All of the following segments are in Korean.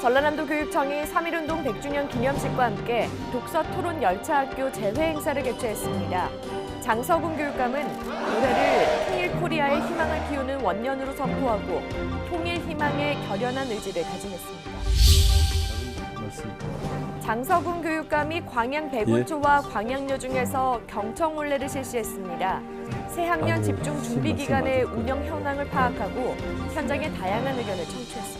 전라남도 교육청이 3.1운동 100주년 기념식과 함께 독서 토론 열차학교 재회 행사를 개최했습니다. 장서군 교육감은 올해를 통일 코리아의 희망을 키우는 원년으로 선포하고 통일 희망의 결연한 의지를 다짐했습니다. 장서군 교육감이 광양 백운초와 광양여 중에서 경청올레를 실시했습니다. 새 학년 아유, 집중 준비 기간의. 운영 현황을 파악하고 현장의 다양한 의견을 청취했습니다.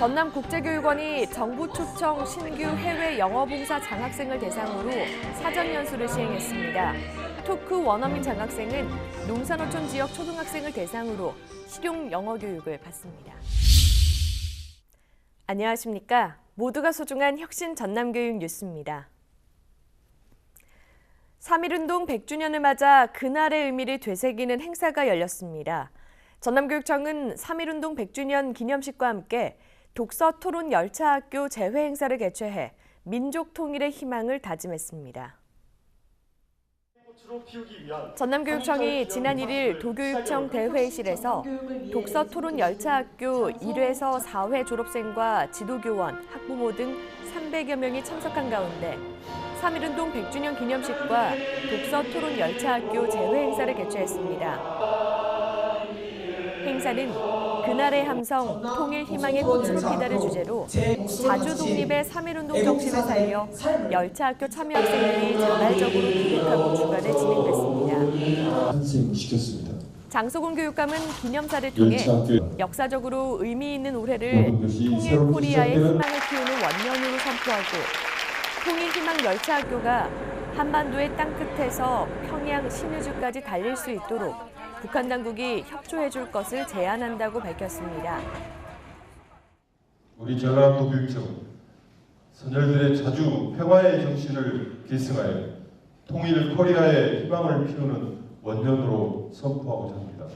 전남국제교육원이 정부 초청 신규 해외 영어봉사 장학생을 대상으로 사전 연수를 시행했습니다. 토크 원어민 장학생은 농산어촌 지역 초등학생을 대상으로 실용 영어 교육을 받습니다. 안녕하십니까. 모두가 소중한 혁신 전남교육 뉴스입니다. 3.1운동 100주년을 맞아 그날의 의미를 되새기는 행사가 열렸습니다. 전남교육청은 3.1운동 100주년 기념식과 함께 독서 토론 열차 학교 재회 행사를 개최해 민족 통일의 희망을 다짐했습니다. 전남교육청이 지난 1일 도교육청 대회의실에서 독서 토론 열차 학교 1회에서 4회 졸업생과 지도교원, 학부모 등 300여 명이 참석한 가운데 3.1운동 100주년 기념식과 독서 토론 열차 학교 재회 행사를 개최했습니다. 행사는 그날의 함성, 통일 희망의 꽃을 피다를 주제로 자주 독립의 3.1운동 정신을 살려 열차 학교 참여 학생들이 자발적으로 기획하고 주관을 진행됐습니다. 탄생시켰습니다. 장소곤 교육감은 기념사를 통해 역사적으로 의미 있는 올해를 통일 코리아의 희망을 키우는 원년으로 선포하고 통일 희망 열차 학교가 한반도의 땅 끝에서 평양 신의주까지 달릴 수 있도록 북한 당국이 협조해 줄 것을 제안한다고 밝혔습니다. 우리 전라남도 교육청은 선열들의 자주 평화의 정신을 계승하여 통일 코리아의 희망을 피우는 원년으로 선포하고자 합니다.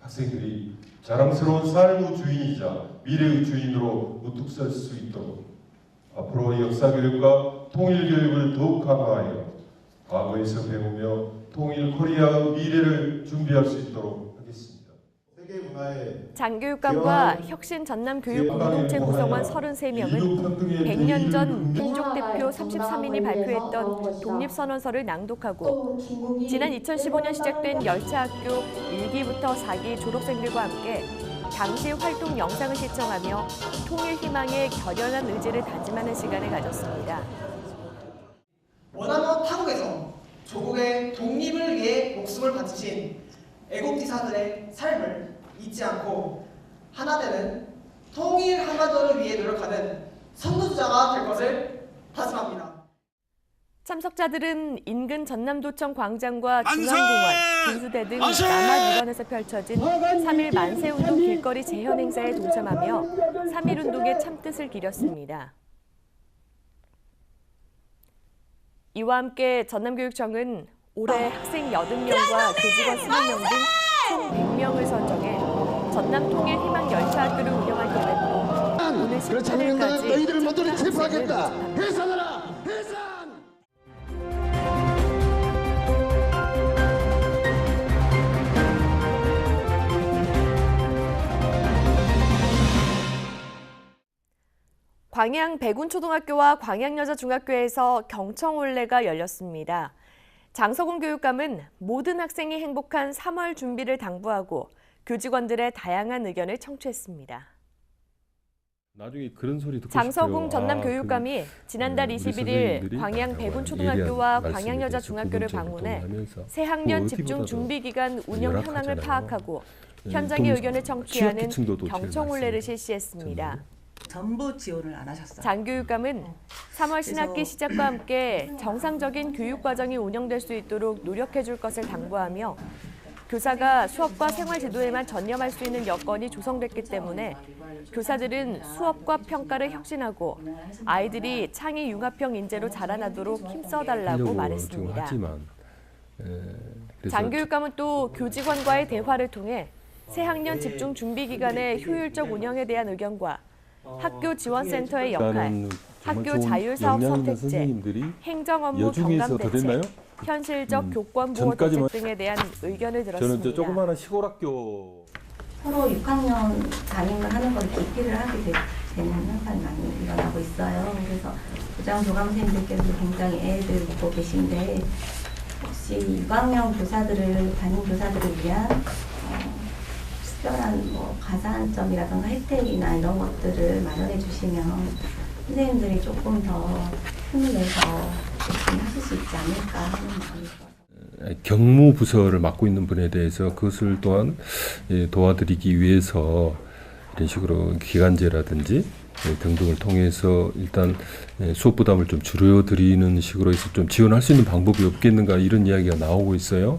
학생들이 자랑스러운 삶의 주인이자 미래의 주인으로 우뚝 설 수 있도록 앞으로 역사 교육과 통일 교육을 더욱 강화하여 과거에서 배우며 통일 코리아의 미래를 준비할 수 있도록 하겠습니다. 세계 문화의 장교육감과 혁신 전남 교육 공동체 구성원 33명은 100년 전 민족 대표 33인이 발표했던 독립선언서를 낭독하고 지난 2015년 시작된 열차 학교 1기부터 4기 졸업생들과 함께 당시 활동 영상을 시청하며 통일 희망의 결연한 의지를 다짐하는 시간을 가졌습니다. 원하는 조국의 독립을 위해 목숨을 바치신 애국지사들의 삶을 잊지 않고 하나 되는 통일 한반도를 위해 노력하는 선두주자가 될 것을 다짐합니다. 참석자들은 인근 전남도청 광장과! 중앙공원, 분수대 등 만세! 남한 일원에서 펼쳐진 3일 만세운동 길거리 재현 행사에 동참하며 3.1운동의 참뜻을 기렸습니다. 이와 함께 전남교육청은 올해 학생 80명과 교직원 20명 등 총 100명을 선정해 전남 통일 희망 열차 학교를 운영할 계획으로 오늘 그렇지 않으면 나는 18일까지 너희들을 모두를 체포하겠다. 해산하라. 광양 백운초등학교와 광양여자중학교에서 경청올레가 열렸습니다. 장서군 교육감은 모든 학생이 행복한 3월 준비를 당부하고 교직원들의 다양한 의견을 청취했습니다. 나중에 그런 소리 듣고 장서궁 싶어요. 전남 아, 교육감이 지난달 그, 우리 21일 선생님들이 광양 백운초등학교와 광양여자중학교를 방문해 하면서 새학년 뭐 집중 준비 기간 운영 현황을. 파악하고 음, 현장의 동- 의견을 청취하는 많습니다. 실시했습니다. 전부. 지원을 안 하셨어요. 장교육감은 3월 신학기 그래서- 시작과 함께 정상적인 교육 과정이 운영될 수 있도록 노력해 줄 것을 당부하며 교사가 수업과 생활 지도에만 전념할 수 있는 여건이 조성됐기 때문에 교사들은 수업과 평가를 혁신하고 아이들이 창의 융합형 인재로 자라나도록 힘써달라고 말했습니다. 장교육감은 또 교직원과의 대화를 통해 새 학년 집중 준비 기간의 효율적 운영에 대한 의견과 학교 지원센터의 역할, 학교 자율사업 선택제, 행정 업무 경감 더 대책? 현실적 음, 교권 보호 전까지만- 대책 등에 대한 의견을 저는 들었습니다. 저 조그마한 시골 학교 서로 6학년 담임을 하는 걸 기피를 하게 되, 는 현상이 많이 일어나고 있어요. 그래서 부장 교감 선생님들께서 굉장히 애들 보고 계신데 혹시 6학년 교사들을 담임 교사들을 위한 어, 특별한 뭐 가산점이라든가 혜택이나 이런 것들을 마련해 주시면 선생님들이 조금 더 힘을 내서 하실 수 있지 않을까 하는 마음이. 경무 부서를 맡고 있는 분에 대해서 그것을 또한 예, 도와드리기 위해서 이런 식으로 기간제라든지 예, 등등을 통해서 일단 예, 수업 부담을 좀 줄여드리는 식으로 해서 좀 지원할 수 있는 방법이 없겠는가 이런 이야기가 나오고 있어요.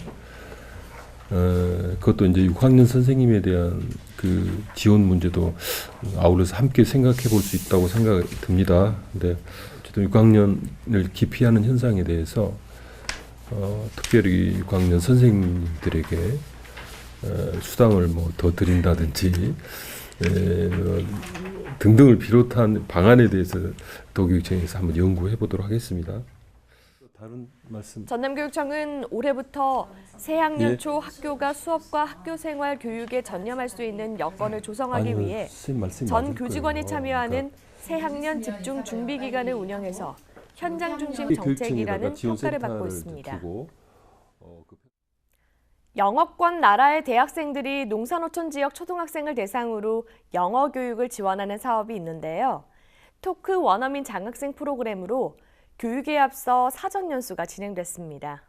어, 그것도 이제 6학년 선생님에 대한 그 지원 문제도 아울러서 함께 생각해 볼 수 있다고 생각이 듭니다. 근데 어쨌든 6학년을 기피하는 현상에 대해서 어, 특별히 6학년 선생님들에게 어, 수당을 뭐 더 드린다든지 에, 뭐 등등을 비롯한 방안에 대해서 도교육청에서 한번 연구해 보도록 하겠습니다. 다른 말씀 전남교육청은 올해부터 새학년 예. 초 학교가 수업과 학교 생활 교육에 전념할 수 있는 여건을 조성하기 아니요, 위해 전 교직원이 거예요. 참여하는 새학년 집중 준비 기간을 운영해서 현장 중심 그러니까 정책이라는 평가를 받고 있습니다. 어, 그 영어권 나라의 대학생들이 농산어촌 지역 초등학생을 대상으로 영어 교육을 지원하는 사업이 있는데요. 토크 원어민 장학생 프로그램으로 교육에 앞서 사전 연수가 진행됐습니다.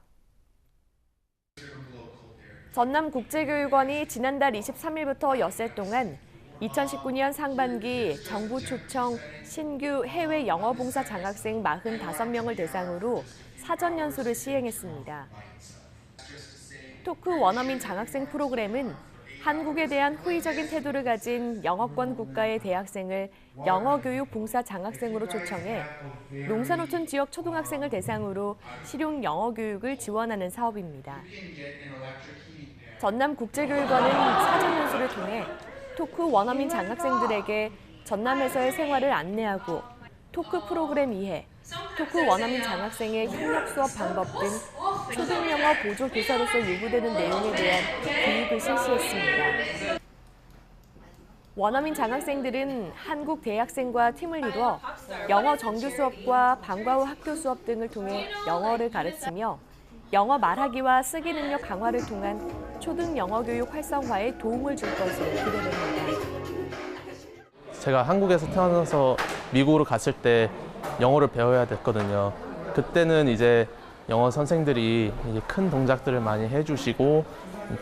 전남국제교육원이 지난달 23일부터 엿새 동안 2019년 상반기 정부 초청 신규 해외 영어 봉사 장학생 45명을 대상으로 사전 연수를 시행했습니다. 토크 원어민 장학생 프로그램은 한국에 대한 호의적인 태도를 가진 영어권 국가의 대학생을 영어 교육 봉사 장학생으로 초청해 농산어촌 지역 초등학생을 대상으로 실용 영어 교육을 지원하는 사업입니다. 전남국제교육원은 사전 연수를 통해 토크 원어민 장학생들에게 전남에서의 생활을 안내하고 토크 프로그램 이해, 토크 원어민 장학생의 협력 수업 방법 등 초등 영어 보조 교사로서 요구되는 내용에 대한 교육을 실시했습니다. 원어민 장학생들은 한국 대학생과 팀을 이루어 영어 정규 수업과 방과 후 학교 수업 등을 통해 영어를 가르치며 영어 말하기와 쓰기 능력 강화를 통한 초등 영어 교육 활성화에 도움을 줄 것으로 기대됩니다. 제가 한국에서 태어나서 미국으로 갔을 때 영어를 배워야 됐거든요. 그때는 이제 영어 선생들이 큰 동작들을 많이 해주시고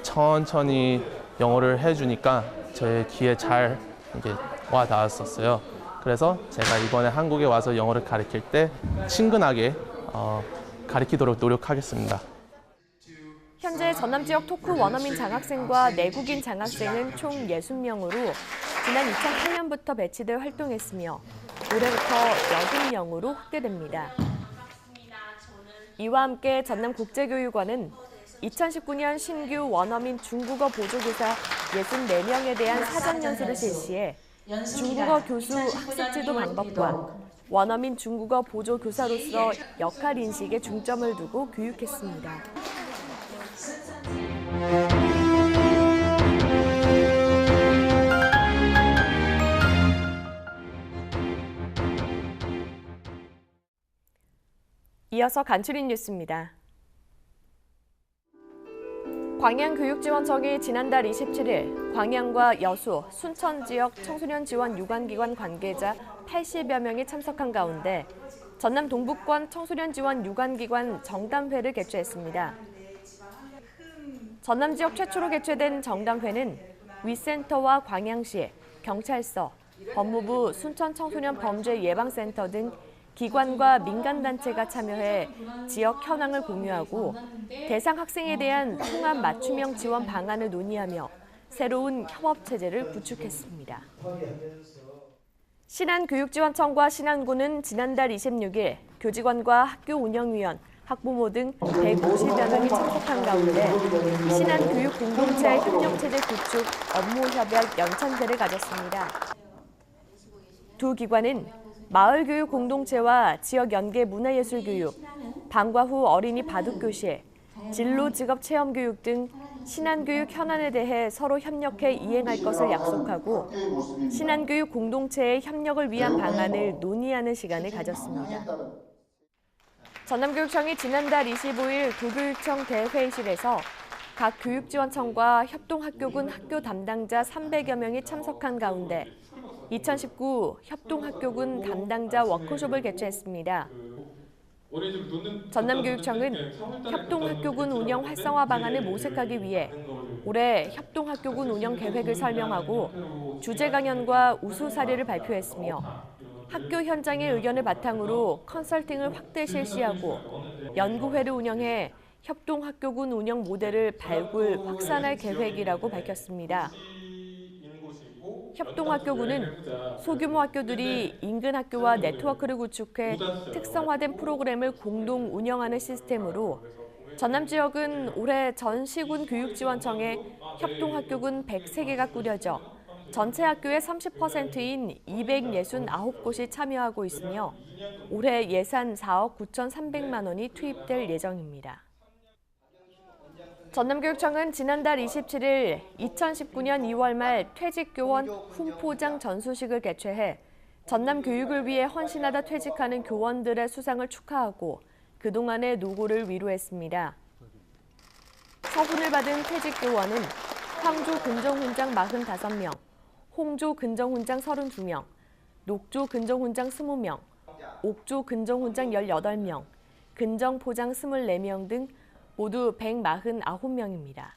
천천히 영어를 해주니까 제 귀에 잘 이게 와 닿았었어요. 그래서 제가 이번에 한국에 와서 영어를 가르칠 때 친근하게 어, 가르치도록 노력하겠습니다. 현재 전남 지역 토크 원어민 장학생과 내국인 장학생은 총 60명으로 지난 2008년부터 배치돼 활동했으며 올해부터 80명으로 확대됩니다. 이와 함께 전남국제교육원은 2019년 신규 원어민 중국어 보조교사 64명에 대한 사전 연수를 실시해 중국어 교수 학습 지도 방법과 원어민 중국어 보조 교사로서 역할 인식에 중점을 두고 교육했습니다. 이어서 간추린 뉴스입니다. 광양교육지원청이 지난달 27일 광양과 여수, 순천 지역 청소년 지원 유관기관 관계자 80여 명이 참석한 가운데 전남 동북권 청소년 지원 유관기관 정담회를 개최했습니다. 전남 지역 최초로 개최된 정담회는 위센터와 광양시, 경찰서, 법무부 순천 청소년 범죄 예방센터 등 기관과 민간단체가 참여해 지역 현황을 공유하고 대상 학생에 대한 통합 맞춤형 지원 방안을 논의하며 새로운 협업체제를 구축했습니다. 신안교육지원청과 신안군은 지난달 26일 교직원과 학교 운영위원, 학부모 등 150여 명이 참석한 가운데 신안교육공동체 협력체제 구축 업무협약 연찬회를 가졌습니다. 두 기관은 마을교육 공동체와 지역 연계 문화예술 교육, 방과 후 어린이 바둑교실, 진로 직업 체험 교육 등 신안교육 현안에 대해 서로 협력해 이행할 것을 약속하고 신안교육 공동체의 협력을 위한 방안을 논의하는 시간을 가졌습니다. 전남교육청이 지난달 25일 도교육청 대회의실에서 각 교육지원청과 협동학교군 학교 담당자 300여 명이 참석한 가운데 2019 협동학교군 담당자 워크숍을 개최했습니다. 전남교육청은 협동학교군 운영 활성화 방안을 모색하기 위해 올해 협동학교군 운영 계획을 설명하고 주제 강연과 우수 사례를 발표했으며 학교 현장의 의견을 바탕으로 컨설팅을 확대 실시하고 연구회를 운영해 협동학교군 운영 모델을 발굴, 확산할 계획이라고 밝혔습니다. 협동학교군은 소규모 학교들이 인근 학교와 네트워크를 구축해 특성화된 프로그램을 공동 운영하는 시스템으로 전남 지역은 올해 전 시군 교육지원청에 협동학교군 103개가 꾸려져 전체 학교의 30%인 269곳이 참여하고 있으며 올해 예산 4억 9,300만 원이 투입될 예정입니다. 전남교육청은 지난달 27일 2019년 2월 말 퇴직교원 훈포장 전수식을 개최해 전남 교육을 위해 헌신하다 퇴직하는 교원들의 수상을 축하하고 그동안의 노고를 위로했습니다. 서훈을 받은 퇴직교원은 황조 근정훈장 45명, 홍조 근정훈장 32명, 녹조 근정훈장 20명, 옥조 근정훈장 18명, 근정포장 24명 등 모두 149명입니다.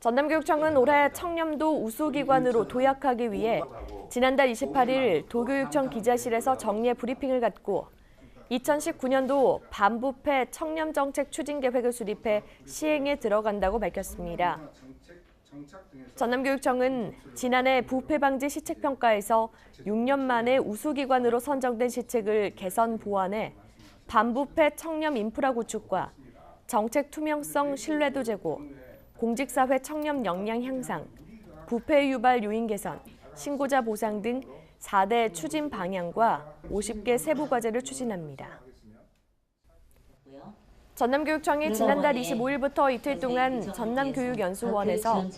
전남교육청은 올해 청렴도 우수기관으로 도약하기 위해 지난달 28일 도교육청 기자실에서 정례 브리핑을 갖고 2019년도 반부패 청렴정책 추진계획을 수립해 시행에 들어간다고 밝혔습니다. 전남교육청은 지난해 부패 방지 시책평가에서 6년 만에 우수기관으로 선정된 시책을 개선 보완해 반부패 청렴 인프라 구축과 정책 투명성 신뢰도 제고, 공직사회 청렴 역량 향상, 부패 유발 요인 개선, 신고자 보상 등 4대 추진 방향과 50개 세부 과제를 추진합니다. 전남교육청이 지난달 25일부터 이틀 동안 전남교육연수원에서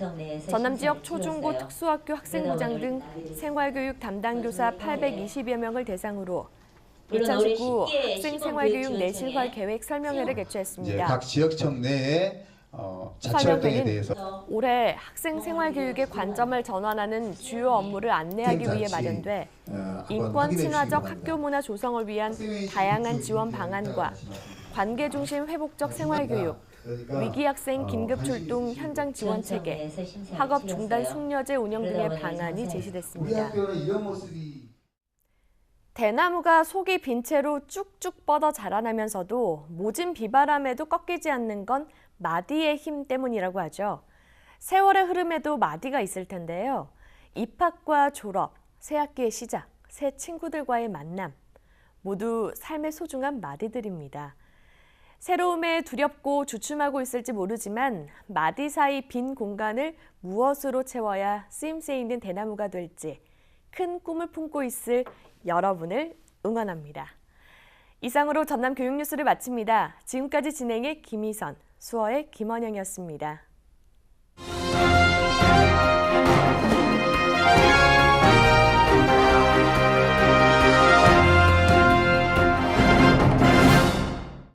전남 지역 초중고 특수학교 학생부장 등 생활교육 담당 교사 820여 명을 대상으로 2019 학생 생활교육 내실화 계획 설명회를 개최했습니다. 각 지역청 내에 어, 자치 활동에 설명회는 대해서 올해 학생 생활 교육의 관점을 전환하는 주요 업무를 안내하기 위해 마련돼 어, 인권 친화적. 학교 문화 조성을 위한 다양한 지원 방안과 관계 중심 회복적 생활 교육, 그러니까, 위기 학생 어, 긴급 출동 현장 지원 체계, 학업 중단 숙려제 운영 등의 방안이 제시됐습니다. 대나무가 속이 빈 채로 쭉쭉 뻗어 자라나면서도 모진 비바람에도 꺾이지 않는 건 마디의 힘 때문이라고 하죠. 세월의 흐름에도 마디가 있을 텐데요. 입학과 졸업, 새 학기의 시작, 새 친구들과의 만남, 모두 삶의 소중한 마디들입니다. 새로움에 두렵고 주춤하고 있을지 모르지만 마디 사이 빈 공간을 무엇으로 채워야 쓰임새 있는 대나무가 될지 큰 꿈을 품고 있을 여러분을 응원합니다. 이상으로 전남 교육뉴스를 마칩니다. 지금까지 진행의 김희선, 수어의 김원영이었습니다.